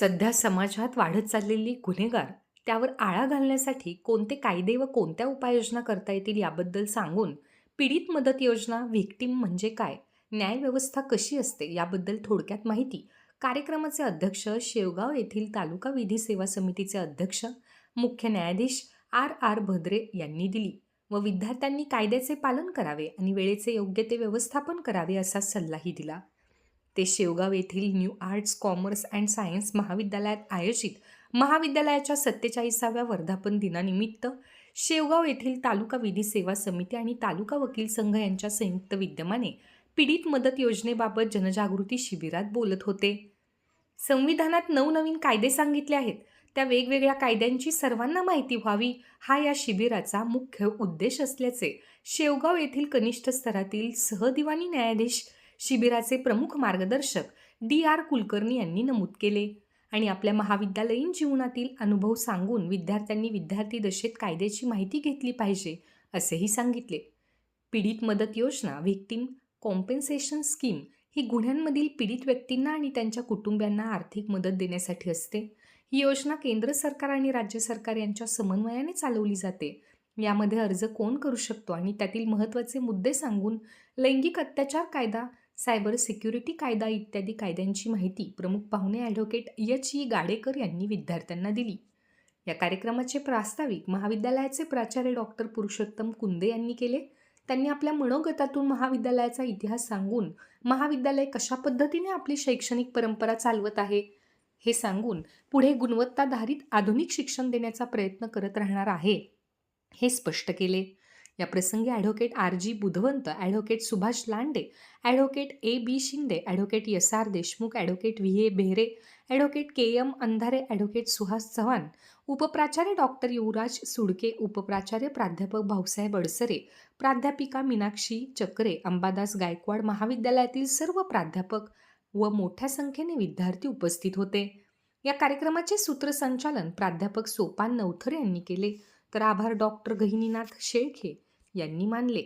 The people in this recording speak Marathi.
सध्या समाजात वाढत चाललेली गुन्हेगार त्यावर आळा घालण्यासाठी कोणते कायदे व कोणत्या उपाययोजना करता येतील याबद्दल सांगून पीडित मदत योजना व्हिक्टीम म्हणजे काय न्यायव्यवस्था कशी असते याबद्दल थोडक्यात माहिती कार्यक्रमाचे अध्यक्ष शेवगाव येथील तालुका विधी सेवा समितीचे अध्यक्ष मुख्य न्यायाधीश आर आर भद्रे यांनी दिली व विद्यार्थ्यांनी कायद्याचे पालन करावे आणि वेळेचे योग्य ते व्यवस्थापन करावे असा सल्लाही दिला. ते शेवगाव येथील new arts commerce and science महाविद्यालयात आयोजित महाविद्यालयाच्या सत्तेचाळीसाव्या वर्धापन दिनानिमित्त शेवगाव येथील तालुका विधी सेवा समिती आणि तालुका वकील संघ यांच्या संयुक्त विद्यमाने पीडित मदत योजनेबाबत जनजागृती शिबिरात बोलत होते. संविधानात नवनवीन कायदे सांगितले आहेत. त्या वेगवेगळ्या कायद्यांची सर्वांना माहिती व्हावी हा या शिबिराचा मुख्य उद्देश असल्याचे शेवगाव येथील कनिष्ठ स्तरातील सहदिवानी न्यायाधीश शिबिराचे प्रमुख मार्गदर्शक डी आर कुलकर्णी यांनी नमूद केले. आणि आपल्या महाविद्यालयीन जीवनातील अनुभव सांगून विद्यार्थ्यांनी विद्यार्थी दशेत कायद्याची माहिती घेतली पाहिजे असेही सांगितले. पीडित मदत योजना व्हिक्टीम कॉम्पेन्सेशन स्कीम ही गुन्ह्यांमधील पीडित व्यक्तींना आणि त्यांच्या कुटुंबियांना आर्थिक मदत देण्यासाठी असते. ही योजना केंद्र सरकार आणि राज्य सरकार यांच्या समन्वयाने चालवली जाते. यामध्ये अर्ज कोण करू शकतो आणि त्यातील महत्त्वाचे मुद्दे सांगून लैंगिक अत्याचार कायदा सायबर सिक्युरिटी कायदा इत्यादी कायद्यांची माहिती प्रमुख पाहुणे ॲडव्होकेट एच ई गाडेकर यांनी विद्यार्थ्यांना दिली. या कार्यक्रमाचे प्रास्ताविक महाविद्यालयाचे प्राचार्य डॉक्टर पुरुषोत्तम कुंदे यांनी केले. त्यांनी आपल्या मनोगतातून महाविद्यालयाचा इतिहास सांगून महाविद्यालय कशा पद्धतीने आपली शैक्षणिक परंपरा चालवत आहे हे सांगून पुढे गुणवत्ताधारित आधुनिक शिक्षण देण्याचा प्रयत्न करत राहणार आहे हे स्पष्ट केले. या प्रसंगी advocate R G Budhwant advocate Subhash Lande advocate A B Shinde advocate S R Deshmukh advocate V A Behre advocate K M Andhare advocate Suhas Chavan उपप्राचार्य doctor Yuvraj Sudke उपप्राचार्य प्राध्यापक भाऊसाहेब अडसरे प्राध्यापिका मीनाक्षी चक्रे अंबादास गायकवाड महाविद्यालयातील सर्व प्राध्यापक व मोठ्या संख्येने विद्यार्थी उपस्थित होते. या कार्यक्रमाचे सूत्रसंचालन प्राध्यापक सोपान नवथरे यांनी केले. तर आभार डॉक्टर गहिनीनाथ शेळखे यांनी मानले.